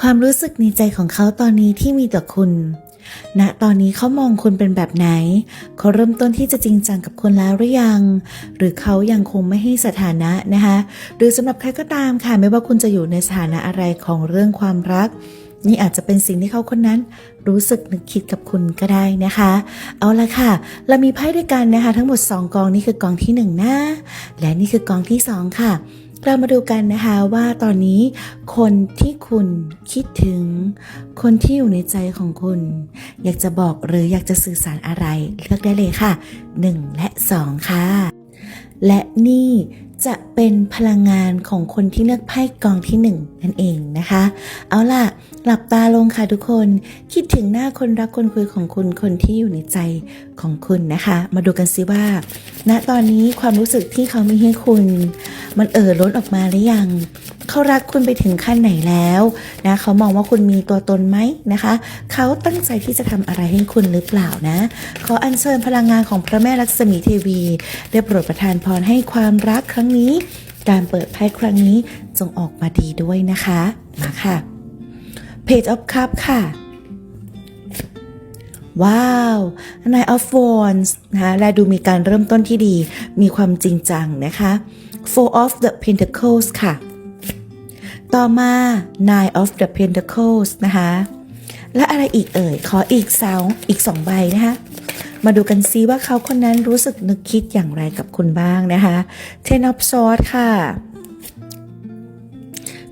ความรู้สึกในใจของเขาตอนนี้ที่มีต่อคุณ ณ ตอนนี้เขามองคุณเป็นแบบไหน เขาเริ่มต้นที่จะจริงจังกับคุณแล้วหรือยัง หรือเขายังคงไม่ให้สถานะนะคะ หรือสำหรับใครก็ตามค่ะ ไม่ว่าคุณจะอยู่ในสถานะอะไรของเรื่องความรัก นี่อาจจะเป็นสิ่งที่เขาคนนั้นรู้สึกนึกคิดกับคุณก็ได้นะคะ เอาละค่ะ เรามีไพ่ด้วยกันนะคะ ทั้งหมด 2 กองนี่คือกองที่ 1 นะ และนี่คือกองที่ 2 ค่ะ เรามาดูกันนะคะว่าตอนนี้คนที่คุณคิดถึง คนที่อยู่ในใจของคุณ อยากจะบอกหรืออยากจะสื่อสารอะไร เลือกได้เลยค่ะ 1 และ 2 ค่ะ และนี่จะเป็นพลังงานของคนที่เลือกไพ่กองที่ 1 นั่นเองนะคะ เอาล่ะ หลับตาลงค่ะทุกคน คิดถึงหน้าคนรักคนคุยของคุณคนที่อยู่ในใจของคุณนะคะ มาดูกันซิว่าณตอนนี้ความรู้สึกที่เขามีให้คุณ มันเอ่อล้นออกมาหรือยังเขารักคุณไปถึงขั้นไหนแล้วนะเขามองว่าคุณมีตัวตนไหมนะคะเขาตั้งใจที่จะทำอะไรให้คุณหรือเปล่านะ ขออัญเชิญพลังงานของพระแม่ลักษมีเทวีได้โปรดประทานพรให้ความรักครั้งนี้ การเปิดไพ่ครั้งนี้จงออกมาดีด้วยนะคะมาค่ะ Page of Cup ค่ะ ว้าว Nine of Wands นะคะและดูมีการเริ่มต้นที่ดี มีความจริงจังนะคะ Four of the Pentacles ค่ะ ต่อมา Nine of the Pentacles นะคะ และอะไรอีกเอ่ย ขออีกสองอีกสองใบนะคะ มาดูกันซิว่าเขาคนนั้นรู้สึกนึกคิดอย่างไรกับคุณบ้างนะคะ Ten of Swords ค่ะ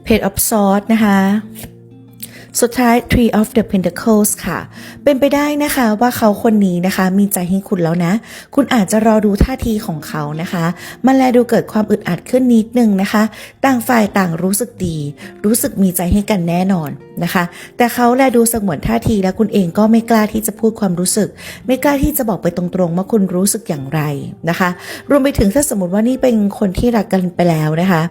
Page of Swords นะคะ สุดท้าย Tree of the Pentacles ค่ะ เป็นไปได้นะคะว่าเขาคนนี้นะคะ มีใจให้คุณแล้วนะ คุณอาจจะรอดูท่าทีของเขานะคะ มันแลดูเกิดความอึดอัดขึ้นนิดนึงนะคะ ต่างฝ่ายต่างรู้สึกดี รู้สึกมีใจให้กันแน่นอนนะคะ แต่เขาแลดูสงวนท่าทีและคุณเองก็ไม่กล้าที่จะพูดความรู้สึก ไม่กล้าที่จะบอกไปตรงๆว่าคุณรู้สึกอย่างไรนะคะ รวมไปถึงถ้าสมมติว่านี่เป็นคนที่รักกันไปแล้วนะคะ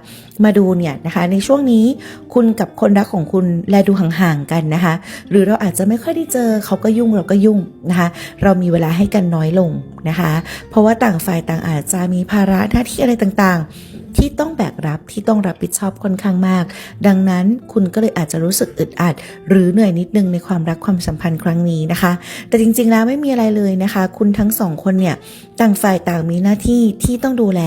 มาดูเนี่ยนะคะ ในช่วงนี้คุณกับคนรักของคุณแลดูห่างๆกันนะคะ หรือเราอาจจะไม่ค่อยได้เจอเขาก็ยุ่งเราก็ยุ่งนะคะ เรามีเวลาให้กันน้อยลงนะคะ เพราะว่าต่างฝ่ายต่างอาจจะมีภาระหน้าที่อะไรต่างๆ ที่ต้องแบกรับที่ต้องรับผิดชอบค่อนข้างมาก ดังนั้นคุณก็เลยอาจจะรู้สึกอึดอัด หรือเหนื่อยนิดนึงในความรักความสัมพันธ์ครั้งนี้นะคะ แต่จริงๆแล้วไม่มีอะไรเลยนะคะ คุณทั้งสองคนเนี่ยต่างฝ่ายต่างมีหน้าที่ที่ต้องดูแล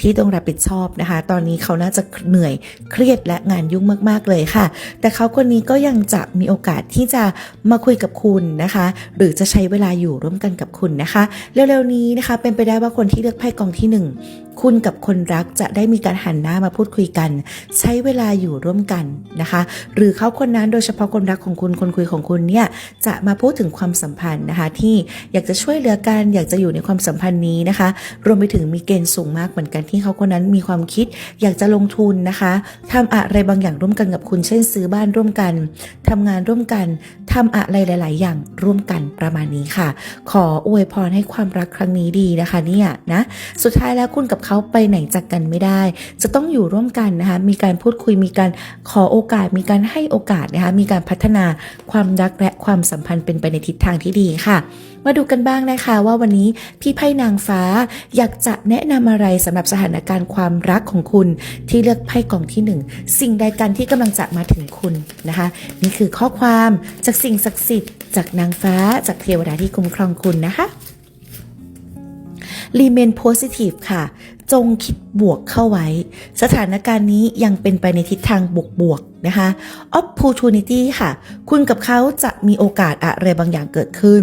ที่ต้องรับผิดชอบนะคะ ตอนนี้เขาน่าจะเหนื่อยเครียดและงานยุ่งมากๆเลยค่ะ แต่เขาคนนี้ก็ยังจะมีโอกาสที่จะมาคุยกับคุณนะคะ หรือจะใช้เวลาอยู่ร่วมกันกับคุณนะคะ เร็วๆนี้นะคะ เป็นไปได้ว่าคนที่เลือกไพ่กองที่หนึ่ง คุณกับคนรักจะได้มีการหันหน้ามาพูดคุยกัน ใช้เวลาอยู่ร่วมกันนะคะ หรือเขาคนนั้นโดยเฉพาะคนรักของคุณคนคุยของคุณเนี่ยจะมาพูดถึงความสัมพันธ์นะคะ ที่อยากจะช่วยเหลือกันอยากจะอยู่ในความสัมพันธ์นี้นะคะ รวมไปถึงมีเกณฑ์สูงมากเหมือนกันที่เขาคนนั้นมีความคิด อยากจะลงทุนนะคะทำอะไรบางอย่างร่วมกันกับคุณเช่น ซื้อบ้านร่วมกันทำงานร่วมกันทำอะไรหลาย ๆ อย่างร่วมกันประมาณนี้ค่ะ ขออวยพรให้ความรักครั้งนี้ดีนะคะเนี่ยนะสุดท้ายแล้วคุณกับเขาไปไหนจากกันไม่ได้ จะต้องอยู่ร่วมกันนะคะ มีการพูดคุย มีการขอโอกาส มีการให้โอกาสนะคะ มีการพัฒนาความรักและความสัมพันธ์เป็นไปในทิศทางที่ดีค่ะ มาดูกันบ้างนะคะว่าวันนี้พี่ไพ่นางฟ้าอยากจะแนะนำอะไรสำหรับสถานการณ์ความรักของคุณ ที่เลือกไพ่กล่องที่หนึ่งสิ่งใดกันที่กำลังจะมาถึงคุณนะคะ นี่คือข้อความจากสิ่งศักดิ์สิทธิ์จากนางฟ้าจากเทวดาที่คุ้มครองคุณนะคะรีเมนโพสิทีฟค่ะ จงคิดบวกเข้าไว้ สถานการณ์นี้ยังเป็นไปในทิศทางบวกๆนะคะ opportunity ค่ะ คุณกับเขาจะมีโอกาสอะไรบางอย่างเกิดขึ้น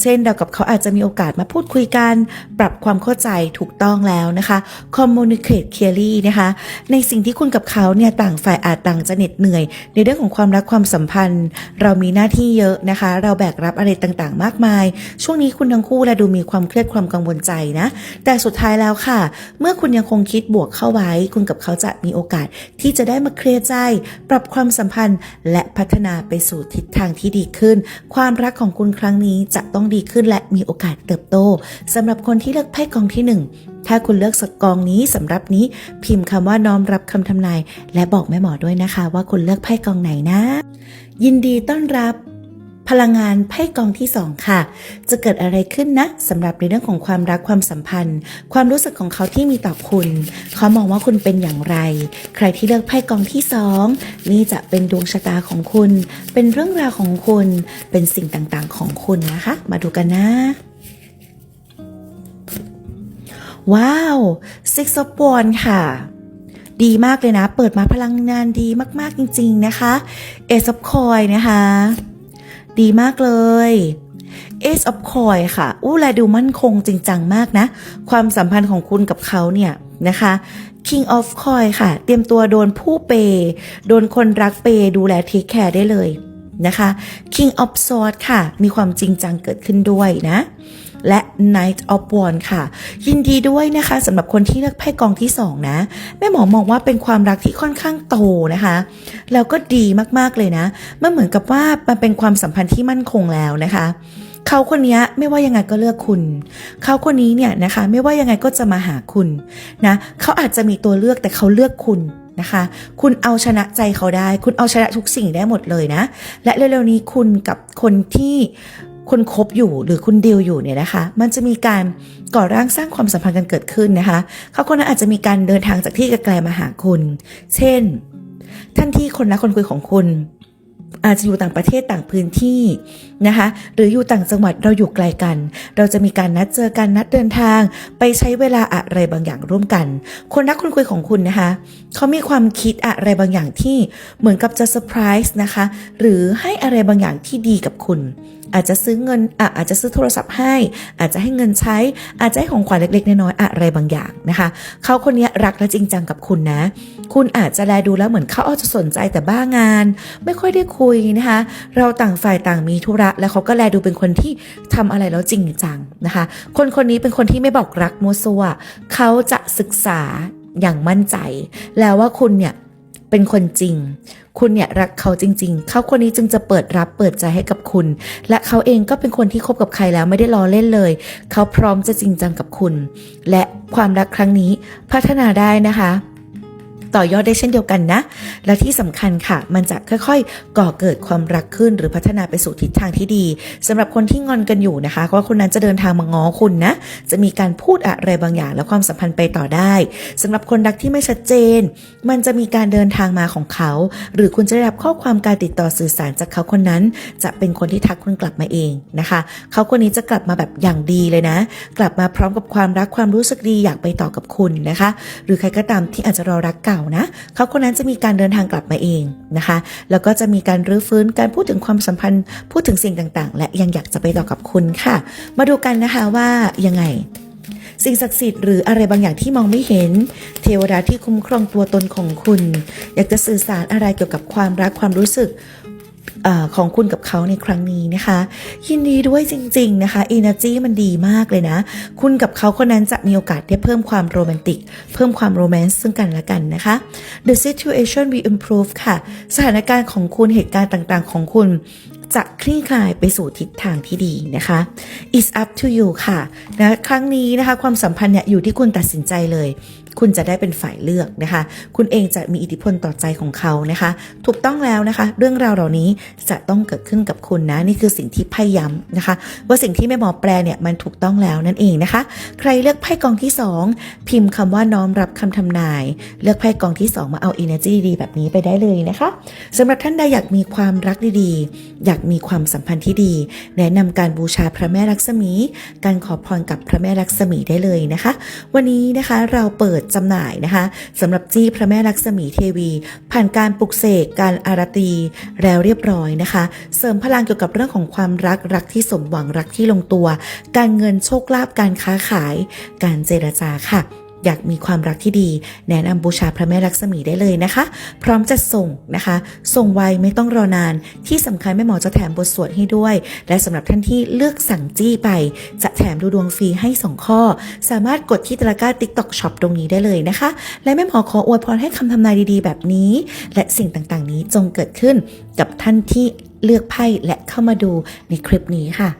เช่นเรากับเขาอาจจะมีโอกาสมาพูดคุยกัน ปรับความเข้าใจถูกต้องแล้วนะคะ communicate clearly นะคะ ในสิ่งที่คุณกับเขาเนี่ยต่างฝ่ายอาจต่างจะเหน็ดเหนื่อย ในเรื่องของความรักความสัมพันธ์ เรามีหน้าที่เยอะนะคะ เราแบกรับอะไรต่างๆ มากมาย ช่วงนี้คุณทั้งคู่และดูมีความเครียดความกังวลใจนะ แต่สุดท้ายแล้วค่ะเมื่อคุณยังคงคิดบวกเข้าไว้ คุณกับเขาจะมีโอกาสที่จะได้มาเคลียร์ใจ ปรับความสัมพันธ์ และพัฒนาไปสู่ทิศทางที่ดีขึ้น ความรักของคุณครั้งนี้จะต้องดีขึ้นและมีโอกาสเติบโตสำหรับคนที่เลือกไพ่กองที่หนึ่งถ้าคุณเลือกสกองนี้สำหรับนี้พิมพ์คำว่าน้อมรับคำทำนาย และบอกแม่หมอด้วยนะคะ ว่าคุณเลือกไพ่กองไหนนะ ยินดีต้อนรับ พลังงานไพ่กองที่2ค่ะ จะเกิดอะไรขึ้นนะสำหรับในเรื่องของความรักความสัมพันธ์ ความรู้สึกของเขาที่มีต่อคุณ เขามองว่าคุณเป็นอย่างไร ใครที่เลือกไพ่กองที่2นี่จะเป็นดวงชะตาของคุณ เป็นเรื่องราวของคุณ เป็นสิ่งต่างๆของคุณนะคะ มาดูกันนะว้าว Six of Wands ค่ะ ดีมากเลยนะ เปิดมาพลังงานดีมากๆจริง ๆ นะคะ Ace of Coin นะคะ ดีมากเลย Ace of Coin ค่ะ อู้แลดูมั่นคงจริงจังมากนะ ความสัมพันธ์ของคุณกับเขาเนี่ยนะคะ King of Coin ค่ะ เตรียมตัวโดนผู้เปย์โดนคนรักเปย์ดูแลเทคแคร์ได้เลยนะคะ King of Swords ค่ะ มีความจริงจังเกิดขึ้นด้วยนะ และ Knight of Wands ค่ะ ยินดีด้วยนะคะสำหรับคนที่เลือกไพ่กองที่ 2 นะ แม่หมอมองว่าเป็นความรักที่ค่อนข้างโตนะคะ แล้วก็ดีมากๆเลยนะมันเหมือนกับว่ามันเป็นความสัมพันธ์ที่มั่นคงแล้วนะคะเขาคนนี้ไม่ว่ายังไงก็เลือกคุณ เขาคนนี้เนี่ยนะคะไม่ว่ายังไงก็จะมาหาคุณนะเขาอาจจะมีตัวเลือกแต่เขาเลือกคุณนะคะ คุณเอาชนะใจเขาได้ คุณเอาชนะทุกสิ่งได้หมดเลยนะ และเร็วๆนี้คุณกับคนที่ คุณคบอยู่หรือคุณดีลอยู่เนี่ยนะคะ มันจะมีการก่อร่างสร้างความสัมพันธ์กันเกิดขึ้นนะคะ เขาคนนั้นอาจจะมีการเดินทางจากที่ไกลๆมาหาคุณ เช่น ท่านที่คนรักคนคุยของคุณ อาจจะอยู่ต่างประเทศต่างพื้นที่นะคะ หรืออยู่ต่างจังหวัดเราอยู่ไกลกัน เราจะมีการนัดเจอกันนัดเดินทาง ไปใช้เวลาอะไรบางอย่างร่วมกัน คนรักคนคุยของคุณนะคะ เขามีความคิดอะไรบางอย่างที่เหมือนกับจะเซอร์ไพรส์นะคะ หรือให้อะไรบางอย่างที่ดีกับคุณ อาจจะซื้อเงินอะอาจจะซื้อโทรศัพท์ให้ อาจจะให้เงินใช้ อาจจะให้ของขวัญเล็กๆน้อยๆอะไรบางอย่างนะคะเขาคนนี้รักและจริงจังกับคุณนะ คุณอาจจะแลดูแล้วเหมือนเขาอาจจะสนใจแต่บ้างาน ไม่ค่อยได้คุยนะคะ เราต่างฝ่ายต่างมีธุระ แล้วเขาก็แลดูเป็นคนที่ทำอะไรแล้วจริงจังนะคะ คนคนนี้เป็นคนที่ไม่บอกรักมัวซัวเขาจะศึกษาอย่างมั่นใจ แล้วว่าคุณเนี่ย เป็นคนจริง คุณเนี่ยรักเขาจริง ๆ เขาคนนี้จึงจะเปิดรับเปิดใจให้กับคุณ และเขาเองก็เป็นคนที่คบกับใครแล้วไม่ได้ล้อเล่นเลย เขาพร้อมจะจริงจังกับคุณ และความรักครั้งนี้พัฒนาได้นะคะ ต่อยอดได้เช่นเดียวกันนะ และที่สำคัญค่ะ มันจะค่อยๆ ก่อเกิดความรักขึ้นหรือพัฒนาไปสู่ทิศทางที่ดีสำหรับคนที่งอนกันอยู่นะคะว่าคนนั้นจะเดินทางมาง้อคุณนะ จะมีการพูดอะไรบางอย่าง และความสัมพันธ์ไปต่อได้สำหรับคนรักที่ไม่ชัดเจน มันจะมีการเดินทางมาของเขา หรือคุณจะได้รับข้อความการติดต่อสื่อสารจากเขาคนนั้น จะเป็นคนที่ทักคุณกลับมาเองนะคะ เขาคนนี้จะกลับมาแบบอย่างดีเลยนะ กลับมาพร้อมกับความรักความรู้สึกดีอยากไปต่อกับคุณนะคะ หรือใครก็ตามที่อาจจะรอรักเก่านะเขาคนนั้นจะมีการเดินทางกลับมาเองนะคะ แล้วก็จะมีการรื้อฟื้นการพูดถึงความสัมพันธ์ พูดถึงสิ่งต่างๆ และยังอยากจะไปต่อกับคุณค่ะ มาดูกันนะคะว่ายังไงสิ่งศักดิ์สิทธิ์หรืออะไรบางอย่างที่มองไม่เห็น เทวดาที่คุ้มครองตัวตนของคุณ อยากจะสื่อสารอะไรเกี่ยวกับความรักความรู้สึก อของคุณกับเขาในครั้งนี้นะคะ ยินดีด้วยจริง ๆนะคะ Energy มันดีมากเลยนะ คุณกับเขาคนนั้นจะมีโอกาสได้เพิ่มความโรแมนติก เพิ่มความโรแมนต์ซึ่งกันและกันนะคะ The situation will improve ค่ะ สถานการณ์ของคุณเหตุการณ์ต่างๆ ของคุณจะคลี่คลายไปสู่ทิศทางที่ดีนะคะ It's up to you ค่ะนะครั้งนี้นะคะ ความสัมพันธ์เนี่ยอยู่ที่คุณตัดสินใจเลย คุณจะได้เป็นฝ่ายเลือกนะคะ คุณเองจะมีอิทธิพลต่อใจของเขานะคะ ถูกต้องแล้วนะคะ เรื่องราวเหล่านี้จะต้องเกิดขึ้นกับคุณนะ นี่คือสิ่งที่ไพ่ย้ำนะคะ ว่าสิ่งที่แม่หมอแปลเนี่ยมันถูกต้องแล้วนั่นเองนะคะ ใครเลือกไพ่กองที่ 2 พิมพ์คำว่าน้อมรับคำทำนาย เลือกไพ่กองที่ 2 มาเอา energy ดีๆแบบนี้ไปได้เลยนะคะสำหรับท่านใดอยากมีความรักดีๆ อยากมีความสัมพันธ์ที่ดี แนะนำการบูชาพระแม่ลักษมี การขอพรกับพระแม่ลักษมีได้เลยนะคะ วันนี้นะคะเราเปิดดจำหน่ายนะคะสำหรับจี้พระแม่ลักษมีเทวี ผ่านการปลุกเสกการอารตีแล้วเรียบร้อยนะคะ เสริมพลังเกี่ยวกับเรื่องของความรักรักที่สมหวังรักที่ลงตัว การเงินโชคลาภการค้าขาย การเจรจาค่ะ อยากมีความรักที่ดี แนะนำบูชาพระแม่ลักษมีได้เลยนะคะ พร้อมจะส่งนะคะ ส่งไวไม่ต้องรอนาน ที่สำคัญแม่หมอจะแถมบทสวดให้ด้วย และสำหรับท่านที่เลือกสั่งจี้ไป จะแถมดูดวงฟรีให้ 2 ข้อ สามารถกดที่ตะกร้า TikTok Shop ตรงนี้ได้เลยนะคะ และแม่หมอขออวยพรให้คำทำนายดีๆ แบบนี้ และสิ่งต่างๆ นี้จงเกิดขึ้นกับท่านที่เลือกไพ่และเข้ามาดูในคลิปนี้ค่ะ